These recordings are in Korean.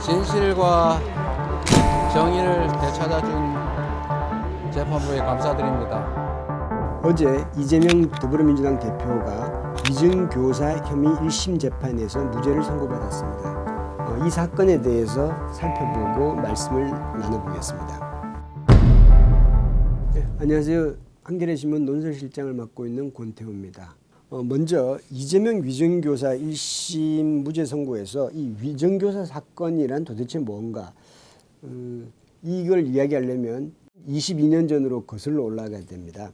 진실과 정의를 되찾아준 재판부에 감사드립니다. 어제 이재명 더불어민주당 대표가 위증교사 혐의 1심 재판에서 무죄를 선고받았습니다. 어, 이 사건에 대해서 살펴보고 말씀을 나눠보겠습니다. 네, 안녕하세요. 한겨레 신문 논설실장을 맡고 있는 권태호입니다. 어, 먼저 이재명 위증교사 1심 무죄 선고에서 이 위증교사 사건이란 도대체 뭔가 음, 이걸 이야기하려면 22년 전으로 거슬러 올라가야 됩니다.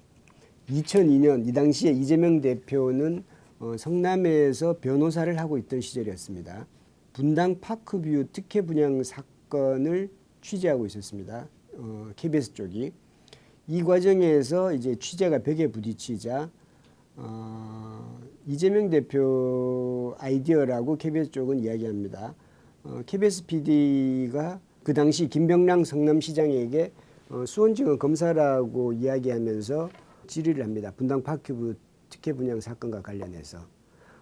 2002년 이 당시에 이재명 대표는 어, 성남에서 변호사를 하고 있던 시절이었습니다. 분당 파크뷰 특혜 분양 사건을 취재하고 있었습니다. 어, KBS 쪽이 이 과정에서 이제 취재가 벽에 부딪히자 어, 이재명 대표 아이디어라고 KBS 쪽은 이야기합니다. 어, KBS PD가 그 당시 김병랑 성남시장에게 어, 수원지검 검사라고 이야기하면서 질의를 합니다. 분당 파큐브 특혜 분양 사건과 관련해서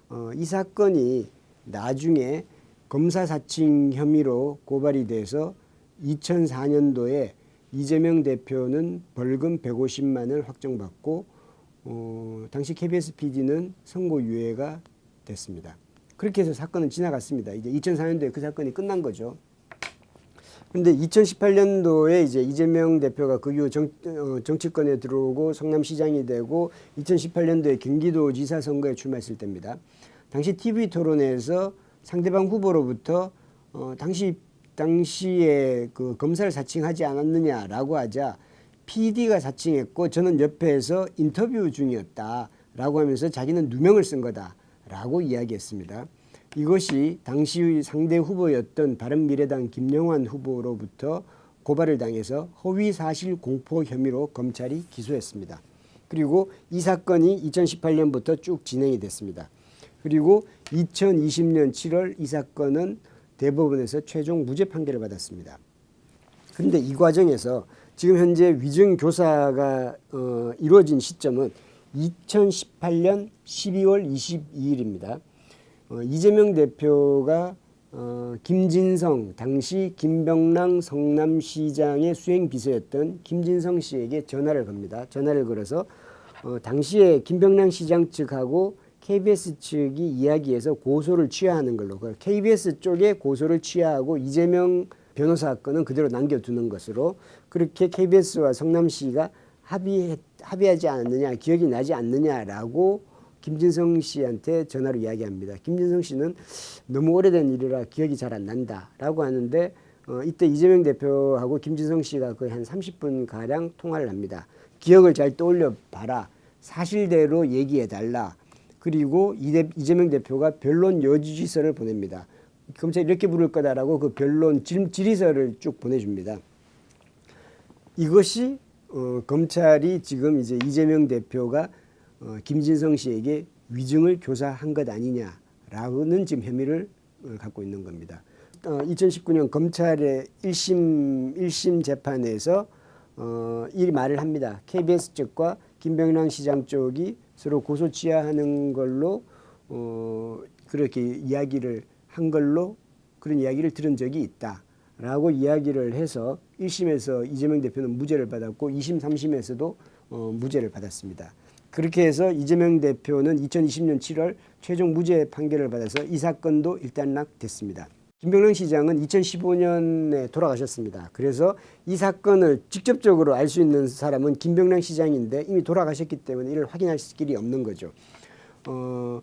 어, 이 사건이 나중에 검사 사칭 혐의로 고발이 돼서 2004년도에 이재명 대표는 벌금 150만을 확정받고 어, 당시 KBS PD는 선고 유예가 됐습니다. 그렇게 해서 사건은 지나갔습니다. 이제 2004년도에 그 사건이 끝난 거죠. 근데 2018년도에 이제 이재명 대표가 그 이후 정, 어, 정치권에 들어오고 성남시장이 되고 2018년도에 경기도지사 선거에 출마했을 때입니다. 당시 TV 토론에서 상대방 후보로부터 어, 당시 당시에 그 검사를 사칭하지 않았느냐라고 하자 PD가 사칭했고 저는 옆에서 인터뷰 중이었다라고 하면서 자기는 누명을 쓴 거다라고 이야기했습니다. 이것이 당시 상대 후보였던 바른미래당 김영환 후보로부터 고발을 당해서 허위 사실 공포 혐의로 검찰이 기소했습니다. 그리고 이 사건이 2018년부터 쭉 진행이 됐습니다. 그리고 2020년 7월 이 사건은 대법원에서 최종 무죄 판결을 받았습니다. 그런데 이 과정에서 지금 현재 위증 교사가 어, 이루어진 시점은 2018년 12월 22일입니다. 어, 이재명 대표가 어, 김진성 당시 김병랑 성남시장의 수행 비서였던 김진성 씨에게 전화를 겁니다. 전화를 걸어서 어, 당시에 김병랑 시장 측하고 KBS 측이 이야기해서 고소를 취하하는 걸로 그 KBS 쪽에 고소를 취하하고 이재명 변호사 건은 그대로 남겨두는 것으로 그렇게 KBS와 성남시가 합의 합의하지 않았느냐 기억이 나지 않느냐라고 김진성 씨한테 전화로 이야기합니다. 김진성 씨는 너무 오래된 일이라 기억이 잘 안 난다라고 하는데 어, 이때 이재명 대표하고 김진성 씨가 거의 한 30분 가량 통화를 합니다. 기억을 잘 떠올려 봐라. 사실대로 얘기해 달라. 그리고 이재명 대표가 변론 여지서를 보냅니다. 검찰이 이렇게 부를 거다라고 그 변론 질, 질의서를 쭉 보내줍니다. 이것이 어, 검찰이 지금 이제 이재명 대표가 어, 김진성 씨에게 위증을 교사한 것 아니냐라고는 지금 혐의를 어, 갖고 있는 겁니다. 어, 2019년 검찰의 1심 1심 재판에서 어, 이 말을 합니다. KBS 측과 김병랑 시장 쪽이 서로 고소 취하하는 걸로 어, 그렇게 이야기를 한 걸로 그런 이야기를 들은 적이 있다라고 이야기를 해서 1심에서 이재명 대표는 무죄를 받았고 2심, 3심에서도 어, 무죄를 받았습니다. 그렇게 해서 이재명 대표는 2020년 7월 최종 무죄 판결을 받아서 이 사건도 일단락됐습니다. 김병랑 시장은 2015년에 돌아가셨습니다. 그래서 이 사건을 직접적으로 알 수 있는 사람은 김병랑 시장인데 이미 돌아가셨기 때문에 이를 확인할 길이 없는 거죠. 어,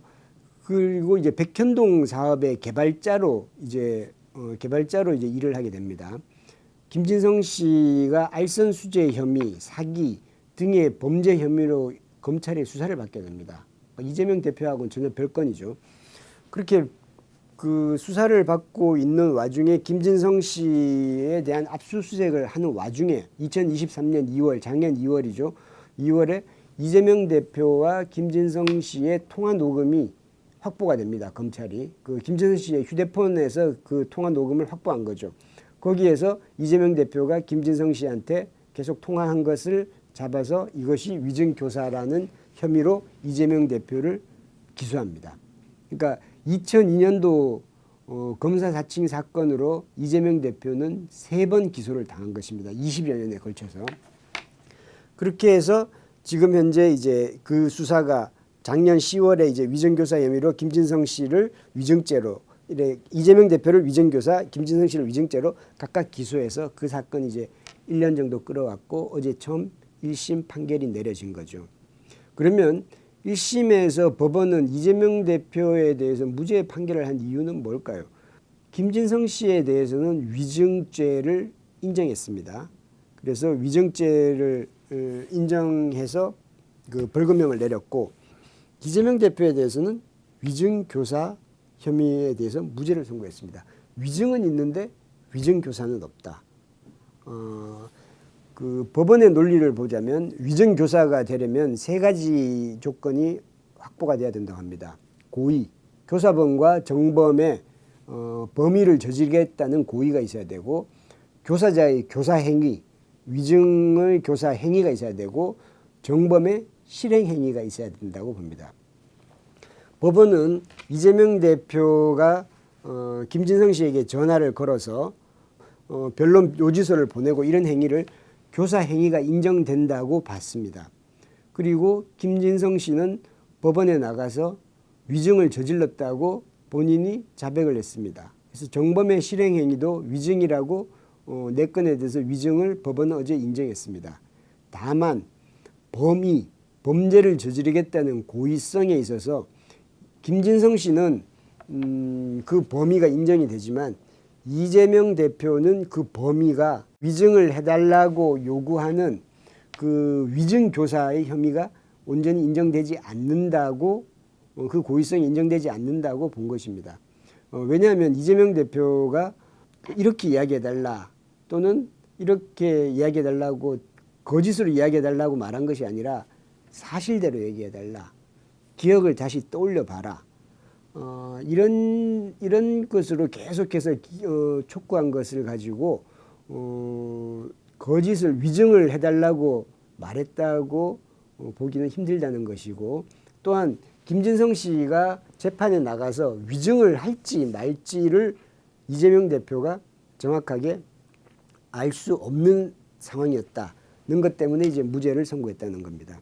그리고 이제 백현동 사업의 개발자로 이제 어, 개발자로 이제 일을 하게 됩니다. 김진성 씨가 알선 수재 혐의, 사기 등의 범죄 혐의로 검찰의 수사를 받게 됩니다. 이재명 대표하고는 전혀 별건이죠. 그렇게 그 수사를 받고 있는 와중에 김진성 씨에 대한 압수수색을 하는 와중에 2023년 2월 작년 2월이죠. 2월에 이재명 대표와 김진성 씨의 통화 녹음이 확보가 됩니다. 검찰이 그 김진성 씨의 휴대폰에서 그 통화 녹음을 확보한 거죠. 거기에서 이재명 대표가 김진성 씨한테 계속 통화한 것을 잡아서 이것이 위증 교사라는 혐의로 이재명 대표를 기소합니다. 그러니까 2002년도 어, 검사 사칭 사건으로 이재명 대표는 세 번 기소를 당한 것입니다. 20여 년에 걸쳐서. 그렇게 해서 지금 현재 이제 그 수사가 작년 10월에 이제 위정교사 혐의로 김진성 씨를 위정죄로 이래 이재명 대표를 위정교사, 김진성 씨를 위정죄로 각각 기소해서 그 사건 이제 1년 정도 끌어왔고 어제 처음 1심 판결이 내려진 거죠. 그러면 1심에서 법원은 이재명 대표에 대해서 무죄 판결을 한 이유는 뭘까요? 김진성 씨에 대해서는 위증죄를 인정했습니다. 그래서 위증죄를 어, 인정해서 그 벌금형을 내렸고 이재명 대표에 대해서는 위증 교사 혐의에 대해서 무죄를 선고했습니다. 위증은 있는데 위증 교사는 없다. 어, 그 법원의 논리를 보자면 위증 교사가 되려면 세 가지 조건이 확보가 돼야 된다고 합니다. 고의, 교사범과 정범의 어, 범위를 저지르겠다는 고의가 있어야 되고 교사자의 교사 행위, 위증의 교사 행위가 있어야 되고 정범의 실행 행위가 있어야 된다고 봅니다. 법원은 이재명 대표가 어, 김진성 씨에게 전화를 걸어서 어, 변론 요지서를 보내고 이런 행위를 교사 행위가 인정된다고 봤습니다. 그리고 김진성 씨는 법원에 나가서 위증을 저질렀다고 본인이 자백을 했습니다. 그래서 정범의 실행 행위도 위증이라고 어, 네 건에 대해서 위증을 법원은 어제 인정했습니다. 다만 범위, 범죄를 저지르겠다는 고의성에 있어서 김진성 씨는 음, 그 범위가 인정이 되지만 이재명 대표는 그 범위가 위증을 해달라고 요구하는 그 위증 교사의 혐의가 온전히 인정되지 않는다고 어, 그 고의성이 인정되지 않는다고 본 것입니다. 어, 왜냐하면 이재명 대표가 이렇게 이야기해달라 또는 이렇게 이야기해달라고 거짓으로 이야기해달라고 말한 것이 아니라 사실대로 얘기해 달라. 기억을 다시 떠올려 봐라. 어, 이런 이런 것으로 계속해서 기, 어, 촉구한 것을 가지고 어, 거짓을 위증을 해달라고 말했다고 어, 보기는 힘들다는 것이고 또한 김진성 씨가 재판에 나가서 위증을 할지 말지를 이재명 대표가 정확하게 알 수 없는 상황이었다는 것 때문에 이제 무죄를 선고했다는 겁니다.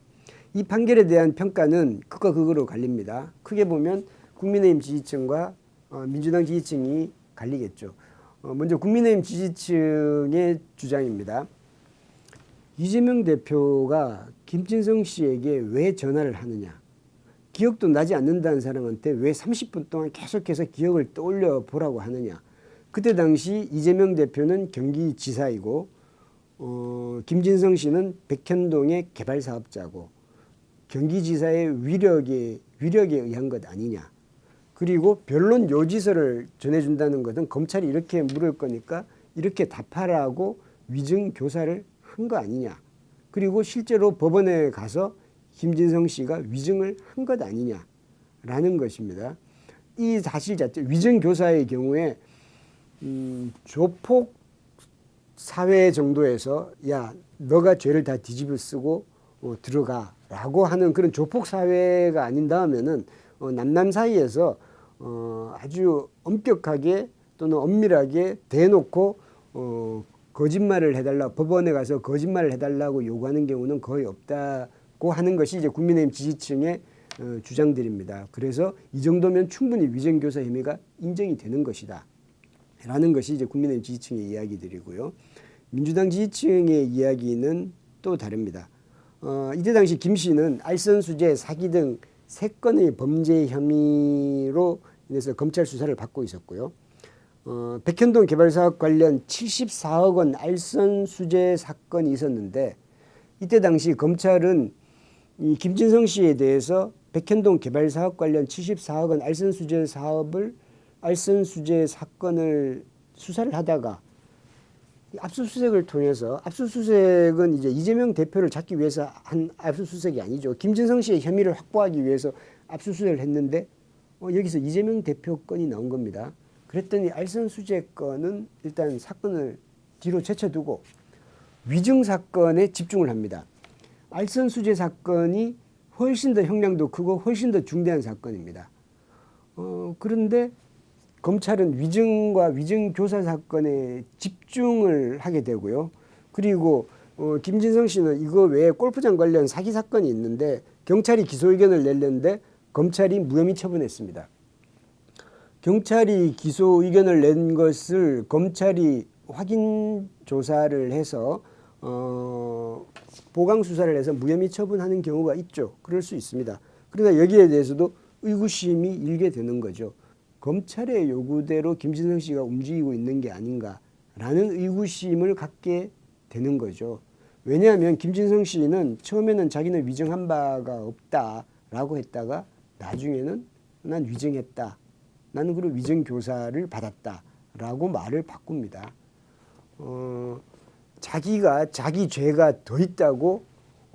이 판결에 대한 평가는 극과 극으로 갈립니다. 크게 보면 국민의힘 지지층과 어, 민주당 지지층이 갈리겠죠. 어, 먼저 국민의힘 지지층의 주장입니다. 이재명 대표가 김진성 씨에게 왜 전화를 하느냐? 기억도 나지 않는다는 사람한테 왜 30분 동안 계속해서 기억을 떠올려 보라고 하느냐? 그때 당시 이재명 대표는 경기지사이고 어, 김진성 씨는 백현동의 개발 사업자고 경기지사의 위력에 위력에 의한 것 아니냐. 그리고 변론 요지서를 전해준다는 것은 검찰이 이렇게 물을 거니까 이렇게 답하라고 위증 교사를 한 거 아니냐. 그리고 실제로 법원에 가서 김진성 씨가 위증을 한 것 아니냐라는 것입니다. 이 사실 자체 위증 교사의 경우에 음, 조폭 사회 정도에서 야 너가 죄를 다 뒤집어 쓰고 어, 들어가 라고 하는 그런 조폭 사회가 아닌다면은 어, 남남 사이에서 어, 아주 엄격하게 또는 엄밀하게 대놓고 어, 거짓말을 해달라 법원에 가서 거짓말을 해달라고 요구하는 경우는 거의 없다고 하는 것이 이제 국민의힘 지지층의 어, 주장들입니다. 그래서 이 정도면 충분히 위정교사 혐의가 인정이 되는 것이다. 라는 것이 이제 국민의힘 지지층의 이야기들이고요. 민주당 지지층의 이야기는 또 다릅니다. 어, 이때 당시 김 씨는 알선 수재, 사기 등 세 건의 범죄 혐의로 인해서 검찰 수사를 받고 있었고요. 어, 백현동 개발 사업 관련 74억 원 알선 수재 사건이 있었는데 이때 당시 검찰은 이 김진성 씨에 대해서 백현동 개발 사업 관련 74억 원 알선 수재 사업을 알선 수재 사건을 수사를 하다가 이 압수수색을 통해서 압수수색은 이제 이재명 대표를 잡기 위해서 한 압수수색이 아니죠. 김진성 씨의 혐의를 확보하기 위해서 압수수색을 했는데 어, 여기서 이재명 대표 건이 나온 겁니다. 그랬더니 알선 수재 건은 일단 사건을 뒤로 제쳐두고 위증 사건에 집중을 합니다. 알선 수재 사건이 훨씬 더 형량도 크고 훨씬 더 중대한 사건입니다. 어, 그런데 검찰은 위증과 위증 교사 사건에 집중을 하게 되고요. 그리고 어, 김진성 씨는 이거 외에 골프장 관련 사기 사건이 있는데 경찰이 기소 의견을 냈는데 검찰이 무혐의 처분했습니다. 경찰이 기소 의견을 낸 것을 검찰이 확인 조사를 해서 어, 보강 수사를 해서 무혐의 처분하는 경우가 있죠. 그럴 수 있습니다. 그러나 여기에 대해서도 의구심이 일게 되는 거죠. 검찰의 요구대로 김진성 씨가 움직이고 있는 게 아닌가라는 의구심을 갖게 되는 거죠. 왜냐하면 김진성 씨는 처음에는 자기는 위증한 바가 없다라고 했다가 나중에는 난 위증했다. 나는 그리고 위증 교사를 받았다라고 말을 바꿉니다. 어, 자기가 자기 죄가 더 있다고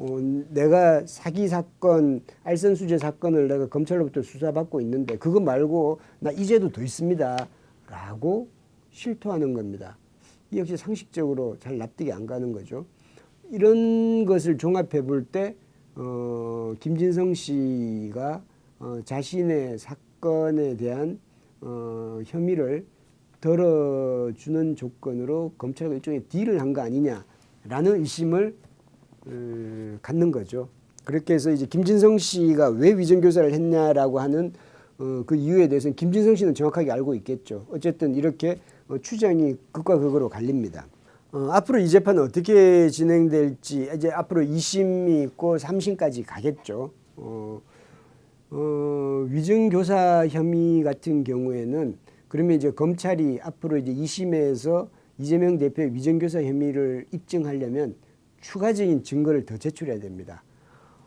어, 내가 사기 사건, 알선 수재 사건을 내가 검찰로부터 수사받고 있는데 그거 말고 나 이제도 더 있습니다라고 실토하는 겁니다. 이 역시 상식적으로 잘 납득이 안 가는 거죠. 이런 것을 종합해 볼때 어, 김진성 씨가 어, 자신의 사건에 대한 어, 혐의를 덜어주는 조건으로 검찰과 일종의 딜을 한 거 아니냐라는 의심을 어, 갖는 거죠. 그렇게 해서 이제 김진성 씨가 왜 위정교사를 했냐라고 하는 어, 그 이유에 대해서는 김진성 씨는 정확하게 알고 있겠죠. 어쨌든 이렇게 어, 추정이 극과 극으로 갈립니다. 어, 앞으로 이 재판은 어떻게 진행될지 이제 앞으로 2심이 있고 3심까지 가겠죠. 어, 어, 위증 교사 혐의 같은 경우에는 그러면 이제 검찰이 앞으로 이제 2심에서 이재명 대표의 위증 교사 혐의를 입증하려면 추가적인 증거를 더 제출해야 됩니다.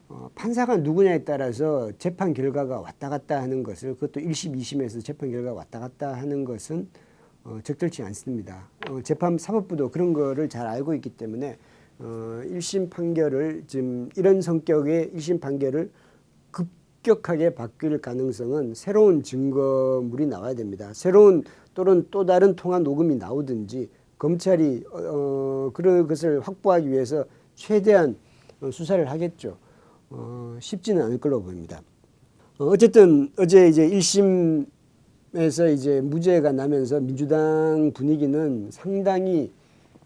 어, 판사가 누구냐에 따라서 재판 결과가 왔다 갔다 하는 것을 그것도 1심, 2심에서 재판 결과가 왔다 갔다 하는 것은 어, 적절치 않습니다. 어, 재판 사법부도 그런 거를 잘 알고 있기 때문에 어, 1심 판결을 지금 이런 성격의 1심 판결을 급격하게 바뀔 가능성은 새로운 증거물이 나와야 됩니다. 새로운 또는 또 다른 통화 녹음이 나오든지 검찰이 어, 어, 그런 것을 확보하기 위해서 최대한 어, 수사를 하겠죠. 어, 쉽지는 않을 걸로 보입니다. 어, 어쨌든 어제 이제 1심에서 이제 무죄가 나면서 민주당 분위기는 상당히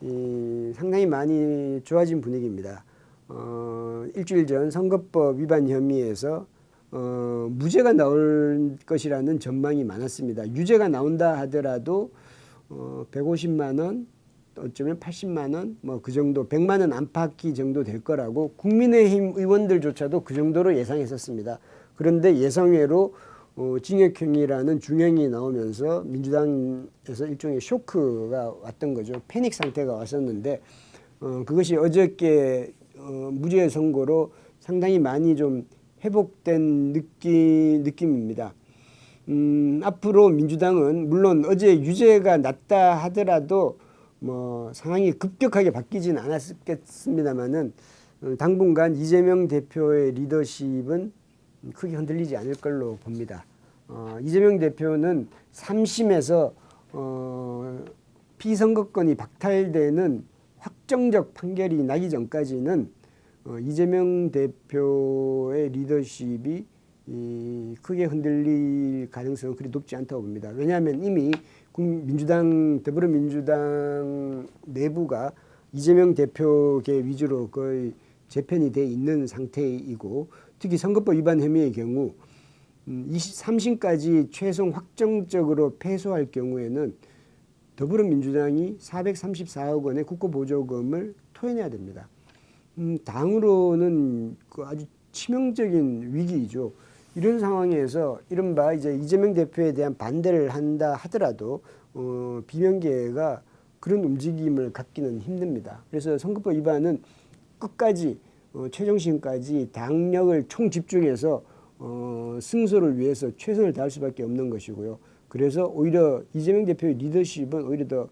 이, 상당히 많이 좋아진 분위기입니다. 어, 일주일 전 선거법 위반 혐의에서 어, 무죄가 나올 것이라는 전망이 많았습니다. 유죄가 나온다 하더라도 어, 150만 원, 어쩌면 80만 원, 뭐 그 정도, 100만 원 안팎이 정도 될 거라고 국민의힘 의원들조차도 그 정도로 예상했었습니다. 그런데 예상외로 어, 징역형이라는 중형이 나오면서 민주당에서 일종의 쇼크가 왔던 거죠. 패닉 상태가 왔었는데 어, 그것이 어저께 어, 무죄 선고로 상당히 많이 좀 회복된 느낌, 느낌입니다. 음, 앞으로 민주당은 물론 어제 유죄가 났다 하더라도 뭐 상황이 급격하게 바뀌지는 않았겠습니다만은 어, 당분간 이재명 대표의 리더십은 크게 흔들리지 않을 걸로 봅니다. 어, 이재명 대표는 3심에서 어, 피선거권이 박탈되는 확정적 판결이 나기 전까지는 어, 이재명 대표의 리더십이 이, 크게 흔들릴 가능성은 그리 높지 않다고 봅니다. 왜냐하면 이미 국- 민주당 더불어민주당 내부가 이재명 대표계 위주로 거의 재편이 돼 있는 상태이고 특히 선거법 위반 혐의의 경우 음, 23심까지 최종 확정적으로 패소할 경우에는 더불어민주당이 434억 원의 국고보조금을 토해내야 됩니다. 음, 당으로는 그 아주 치명적인 위기이죠. 이런 상황에서 이른바 이제 이재명 대표에 대한 반대를 한다 하더라도 어, 비명계가 그런 움직임을 갖기는 힘듭니다. 그래서 선거법 위반은 끝까지 어, 최종심까지 당력을 총 집중해서 어, 승소를 위해서 최선을 다할 수밖에 없는 것이고요. 그래서 오히려 이재명 대표의 리더십은 오히려 더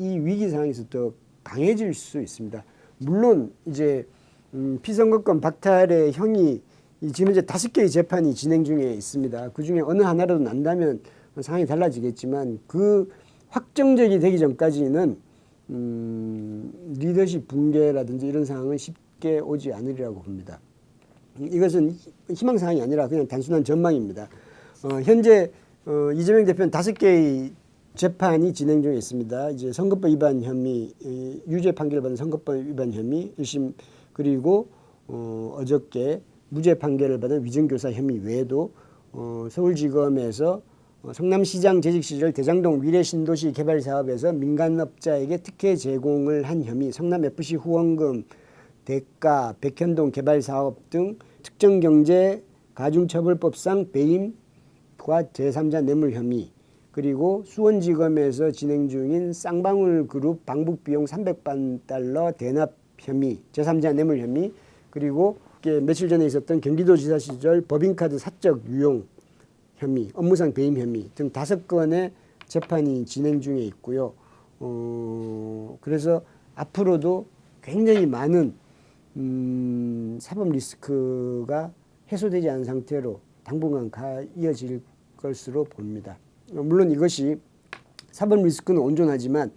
이 위기 상황에서 더 강해질 수 있습니다. 물론 이제 음, 피선거권 박탈의 형이 이 지금 이제 다섯 개의 재판이 진행 중에 있습니다. 그 중에 어느 하나라도 난다면 상황이 달라지겠지만 그 확정적이 되기 전까지는 음, 리더십 붕괴라든지 이런 상황은 쉽게 오지 않으리라고 봅니다. 이것은 희망 사항이 아니라 그냥 단순한 전망입니다. 어, 현재 어, 이재명 대표는 다섯 개의 재판이 진행 중에 있습니다. 이제 선거법 위반 혐의, 이, 유죄 판결을 받은 선거법 위반 혐의 1심 그리고 어, 어저께 무죄 판결을 받은 위증교사 혐의 외에도 어, 서울지검에서 어, 성남시장 재직 시절 대장동 위례 신도시 개발 사업에서 민간업자에게 특혜 제공을 한 혐의, 성남 FC 후원금 대가, 백현동 개발 사업 등 특정 경제 가중처벌법상 배임과 제3자 뇌물 혐의 그리고 수원지검에서 진행 중인 쌍방울 그룹 방북 비용 300만 달러 대납 혐의, 제3자 뇌물 혐의 그리고 며칠 전에 있었던 경기도지사 시절 법인카드 사적 유용 혐의, 업무상 배임 혐의 등 다섯 건의 재판이 진행 중에 있고요. 어, 그래서 앞으로도 굉장히 많은 음, 사법 리스크가 해소되지 않은 상태로 당분간 가 이어질 것으로 봅니다. 어, 물론 이것이 사법 리스크는 온전하지만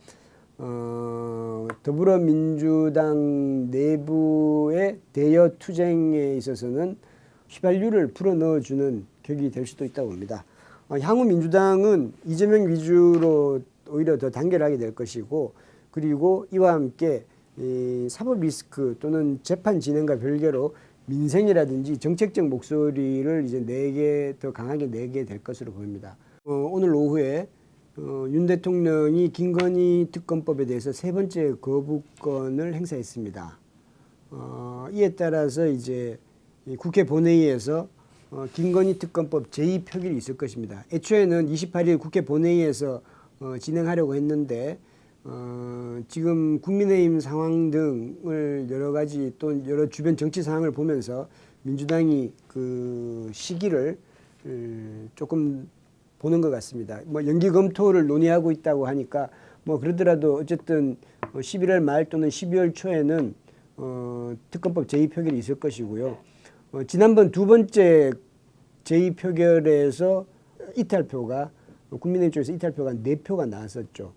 어, 더불어민주당 내부의 대여 투쟁에 있어서는 휘발유를 풀어 넣어주는 격이 될 수도 있다고 봅니다. 어, 향후 민주당은 이재명 위주로 오히려 더 단결하게 될 것이고 그리고 이와 함께 이 사법 리스크 또는 재판 진행과 별개로 민생이라든지 정책적 목소리를 이제 내게 더 강하게 내게 될 것으로 보입니다. 어, 오늘 오후에 어, 윤 대통령이 김건희 특검법에 대해서 세 번째 거부권을 행사했습니다. 어, 이에 따라서 이제 이 국회 본회의에서 어, 김건희 특검법 제2 표결이 있을 것입니다. 애초에는 28일 국회 본회의에서 어, 진행하려고 했는데 어, 지금 국민의힘 상황 등을 여러 가지 또 여러 주변 정치 상황을 보면서 민주당이 그 시기를 음, 조금 보는 것 같습니다. 뭐 연기 검토를 논의하고 있다고 하니까 뭐 그러더라도 어쨌든 11월 말 또는 12월 초에는 어, 특검법 제2 표결이 있을 것이고요. 어, 지난번 두 번째 제2 표결에서 이탈표가 국민의힘 쪽에서 이탈표가 네 표가 나왔었죠.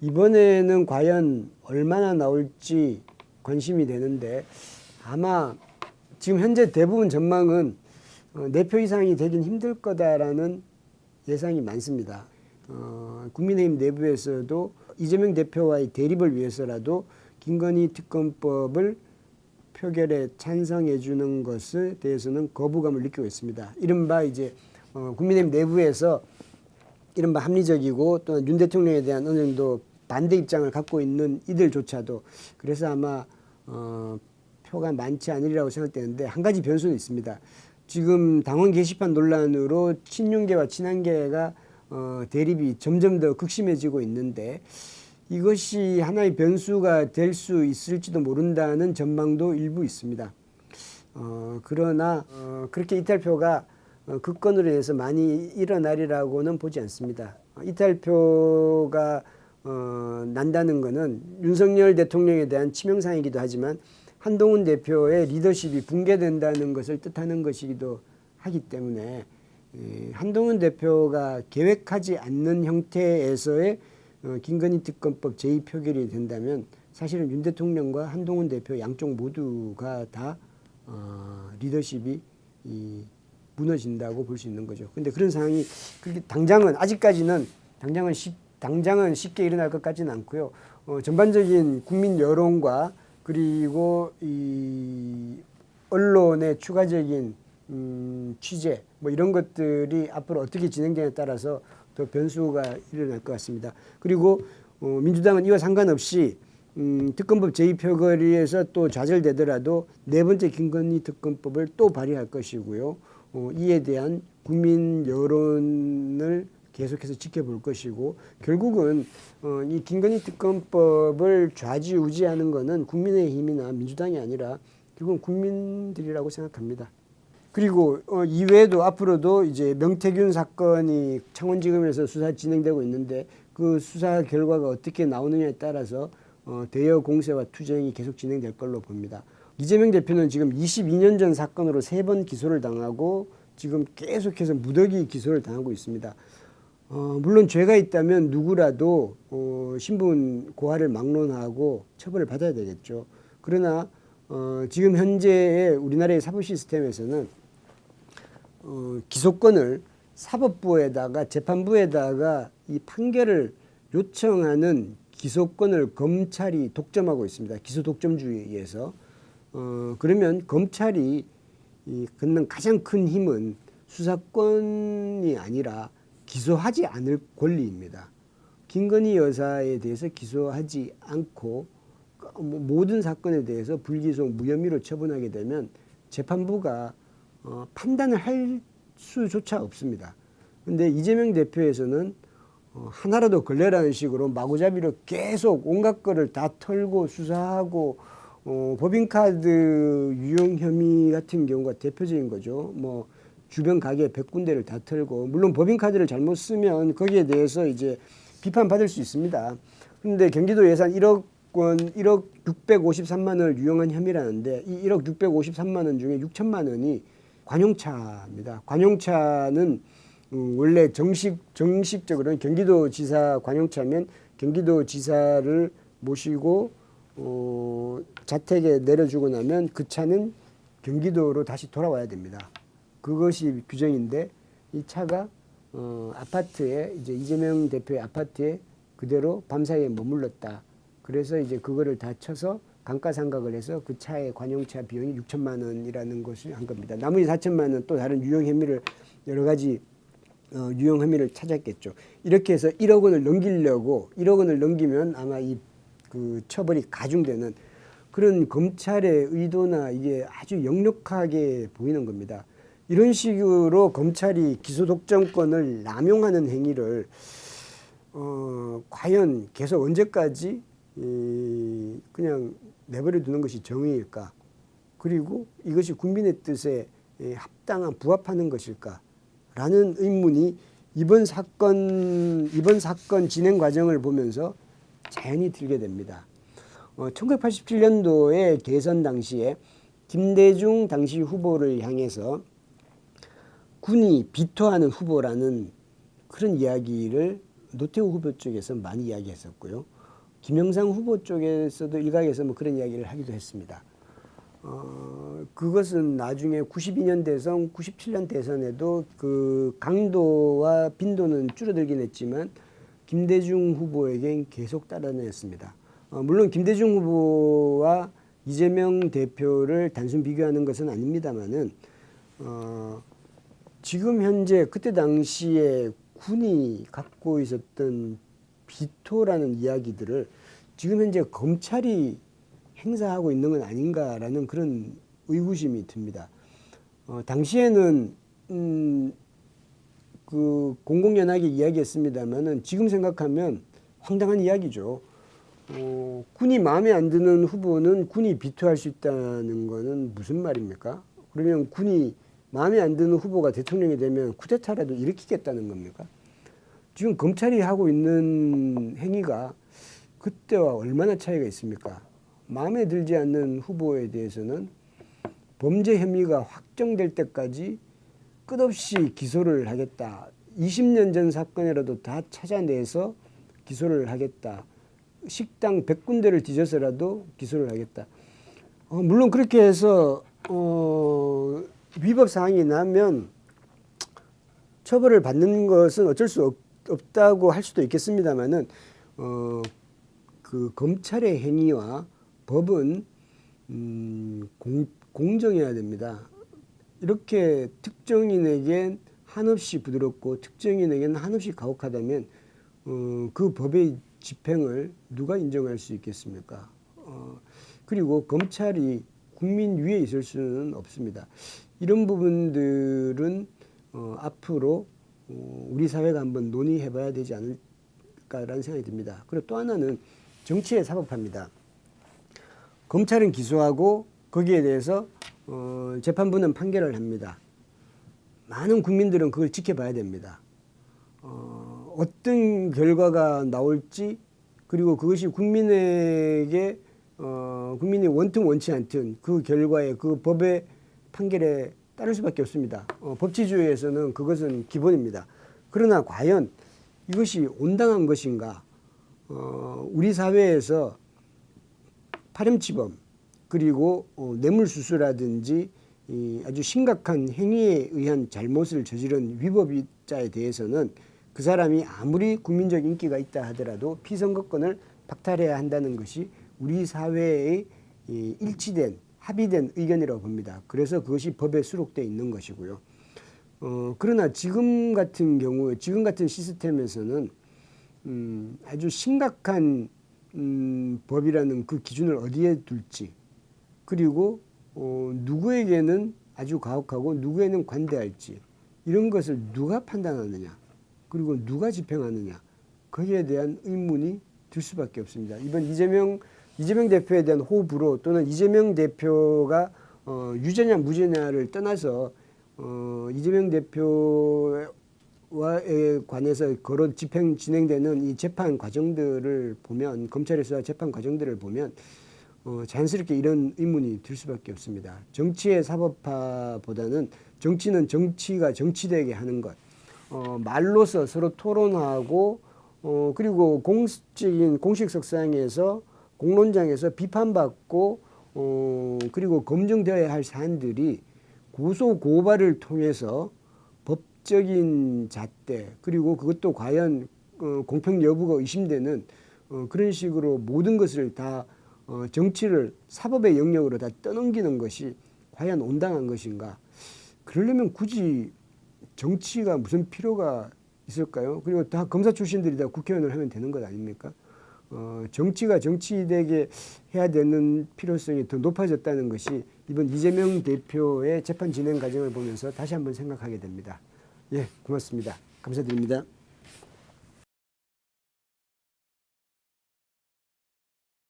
이번에는 과연 얼마나 나올지 관심이 되는데 아마 지금 현재 대부분 전망은 어, 네표 이상이 되긴 힘들 거다라는 예상이 많습니다. 어, 국민의힘 내부에서도 이재명 대표와의 대립을 위해서라도 김건희 특검법을 표결에 찬성해 주는 것에 대해서는 거부감을 느끼고 있습니다. 이른바 이제 어, 국민의힘 내부에서 이른바 합리적이고 또윤 대통령에 대한 어느 정도 반대 입장을 갖고 있는 이들조차도 그래서 아마 어, 표가 많지 않으리라고 생각되는데 한 가지 변수는 있습니다. 지금 당원 게시판 논란으로 친윤계와 친한계가 어, 대립이 점점 더 극심해지고 있는데 이것이 하나의 변수가 될 수 있을지도 모른다는 전망도 일부 있습니다. 어, 그러나 어, 그렇게 이탈표가 어, 극권으로 인해서 많이 일어나리라고는 보지 않습니다. 어, 이탈표가 어, 난다는 것은 윤석열 대통령에 대한 치명상이기도 하지만 한동훈 대표의 리더십이 붕괴된다는 것을 뜻하는 것이기도 하기 때문에 에, 한동훈 대표가 계획하지 않는 형태에서의 어, 김건희 특검법 제2 표결이 된다면 사실은 윤 대통령과 한동훈 대표 양쪽 모두가 다 어, 리더십이 이, 무너진다고 볼 수 있는 거죠. 근데 그런 상황이 당장은 아직까지는 당장은 쉽, 당장은 쉽게 일어날 것 같지는 않고요. 어, 전반적인 국민 여론과 그리고 이 언론의 추가적인 음, 취재 뭐 이런 것들이 앞으로 어떻게 진행되냐에 따라서 더 변수가 일어날 것 같습니다. 그리고 어, 민주당은 이와 상관없이 음, 특검법 제2표결에서 또 좌절되더라도 네 번째 김건희 특검법을 또 발의할 것이고요. 어, 이에 대한 국민 여론을 계속해서 지켜볼 것이고 결국은 어, 이 김건희 특검법을 좌지우지하는 것은 국민의힘이나 민주당이 아니라 결국은 국민들이라고 생각합니다. 그리고 어, 이외에도 앞으로도 이제 명태균 사건이 창원지검에서 수사 진행되고 있는데 그 수사 결과가 어떻게 나오느냐에 따라서 어, 대여 공세와 투쟁이 계속 진행될 걸로 봅니다. 이재명 대표는 지금 22년 전 사건으로 세 번 기소를 당하고 지금 계속해서 무더기 기소를 당하고 있습니다. 어, 물론 죄가 있다면 누구라도 어, 신분 고하를 막론하고 처벌을 받아야 되겠죠. 그러나 어, 지금 현재의 우리나라의 사법 시스템에서는 어, 기소권을 사법부에다가 재판부에다가 이 판결을 요청하는 기소권을 검찰이 독점하고 있습니다. 기소 독점주의에서 어 그러면 검찰이 이 갖는 가장 큰 힘은 수사권이 아니라 기소하지 않을 권리입니다. 김건희 여사에 대해서 기소하지 않고 뭐 모든 사건에 대해서 불기소 무혐의로 처분하게 되면 재판부가 어, 판단을 할 수조차 없습니다. 근데 이재명 대표에서는 어, 하나라도 걸레라는 식으로 마구잡이로 계속 온갖 거를 다 털고 수사하고 어, 법인카드 유용 혐의 같은 경우가 대표적인 거죠. 뭐 주변 가게 100군데를 다 털고 물론 법인카드를 잘못 쓰면 거기에 대해서 이제 비판받을 수 있습니다. 그런데 경기도 예산 1억 원 1억 653만 원을 유용한 혐의라는데 이 1억 653만 원 중에 6천만 원이 관용차입니다. 관용차는 음, 원래 정식 정식적으로는 경기도지사 관용차면 경기도지사를 모시고 어, 자택에 내려주고 나면 그 차는 경기도로 다시 돌아와야 됩니다. 그것이 규정인데 이 차가 어, 아파트에 이제 이재명 대표의 아파트에 그대로 밤사이에 머물렀다. 그래서 이제 그거를 다 쳐서 감가상각을 해서 그 차의 관용차 비용이 6천만 원이라는 것을 한 겁니다. 나머지 4천만 원 또 다른 유용 혐의를 여러 가지 어, 유용 혐의를 찾았겠죠. 이렇게 해서 1억 원을 넘기려고 1억 원을 넘기면 아마 이 그 처벌이 가중되는 그런 검찰의 의도나 이게 아주 역력하게 보이는 겁니다. 이런 식으로 검찰이 기소 독점권을 남용하는 행위를 어, 과연 계속 언제까지 이, 그냥 내버려 두는 것이 정의일까? 그리고 이것이 국민의 뜻에 예, 합당한 부합하는 것일까? 라는 의문이 이번 사건 이번 사건 진행 과정을 보면서 자연히 들게 됩니다. 어, 1987년도에 대선 당시에 김대중 당시 후보를 향해서 군이 비토하는 후보라는 그런 이야기를 노태우 후보 쪽에서 많이 이야기했었고요. 김영삼 후보 쪽에서도 일각에서 뭐 그런 이야기를 하기도 했습니다. 어, 그것은 나중에 92년 대선, 97년 대선에도 그 강도와 빈도는 줄어들긴 했지만 김대중 후보에겐 계속 따라냈습니다. 어, 물론 김대중 후보와 이재명 대표를 단순 비교하는 것은 아닙니다만은 어, 지금 현재 그때 당시에 군이 갖고 있었던 비토라는 이야기들을 지금 현재 검찰이 행사하고 있는 건 아닌가라는 그런 의구심이 듭니다. 어, 당시에는 음, 그 공공연하게 이야기했습니다만은 지금 생각하면 황당한 이야기죠. 어, 군이 마음에 안 드는 후보는 군이 비토할 수 있다는 거는 무슨 말입니까? 그러면 군이 마음에 안 드는 후보가 대통령이 되면 쿠데타라도 일으키겠다는 겁니까? 지금 검찰이 하고 있는 행위가 그때와 얼마나 차이가 있습니까? 마음에 들지 않는 후보에 대해서는 범죄 혐의가 확정될 때까지 끝없이 기소를 하겠다. 20년 전 사건이라도 다 찾아내서 기소를 하겠다. 식당 100군데를 뒤져서라도 기소를 하겠다. 어, 물론 그렇게 해서 어, 위법 사항이 나면 처벌을 받는 것은 어쩔 수 없, 없다고 할 수도 있겠습니다만은 어, 그 검찰의 행위와 법은 음, 공, 공정해야 됩니다. 이렇게 특정인에겐 한없이 부드럽고 특정인에겐 한없이 가혹하다면 어, 그 법의 집행을 누가 인정할 수 있겠습니까? 어, 그리고 검찰이 국민 위에 있을 수는 없습니다. 이런 부분들은 어, 앞으로 어, 우리 사회가 한번 논의해봐야 되지 않을까라는 생각이 듭니다. 그리고 또 하나는 정치의 사법화입니다. 검찰은 기소하고 거기에 대해서 어, 재판부는 판결을 합니다. 많은 국민들은 그걸 지켜봐야 됩니다. 어, 어떤 결과가 나올지 그리고 그것이 국민에게 어, 국민이 원튼 원치 않든 그 결과에 그 법의 판결에 따를 수밖에 없습니다. 어, 법치주의에서는 그것은 기본입니다. 그러나 과연 이것이 온당한 것인가? 어, 우리 사회에서 파렴치범 그리고 어, 뇌물수수라든지 이 아주 심각한 행위에 의한 잘못을 저지른 위법자에 대해서는 그 사람이 아무리 국민적 인기가 있다 하더라도 피선거권을 박탈해야 한다는 것이 우리 사회의 이 일치된 합의된 의견이라고 봅니다. 그래서 그것이 법에 수록되어 있는 것이고요. 어, 그러나 지금 같은 경우에 지금 같은 시스템에서는 음, 아주 심각한 음, 법이라는 그 기준을 어디에 둘지 그리고 어, 누구에게는 아주 가혹하고 누구에는 관대할지 이런 것을 누가 판단하느냐 그리고 누가 집행하느냐 거기에 대한 의문이 들 수밖에 없습니다. 이번 이재명 이재명 대표에 대한 호불호 또는 이재명 대표가 어, 유죄냐 무죄냐를 떠나서 어, 이재명 대표와에 관해서 거론 집행 진행되는 이 재판 과정들을 보면 검찰에서 재판 과정들을 보면 어, 자연스럽게 이런 의문이 들 수밖에 없습니다. 정치의 사법화보다는 정치는 정치가 정치되게 하는 것, 어, 말로서 서로 토론하고 어, 그리고 공식적인 공식 석상에서 공론장에서 비판받고 어, 그리고 검증되어야 할 사안들이 고소 고발을 통해서 법적인 잣대 그리고 그것도 과연 어, 공평 여부가 의심되는 어, 그런 식으로 모든 것을 다 어, 정치를 사법의 영역으로 다 떠넘기는 것이 과연 온당한 것인가? 그러려면 굳이 정치가 무슨 필요가 있을까요? 그리고 다 검사 출신들이 다 국회의원을 하면 되는 것 아닙니까? 어, 정치가 정치되게 해야 되는 필요성이 더 높아졌다는 것이 이번 이재명 대표의 재판 진행 과정을 보면서 다시 한번 생각하게 됩니다. 예, 고맙습니다. 감사드립니다.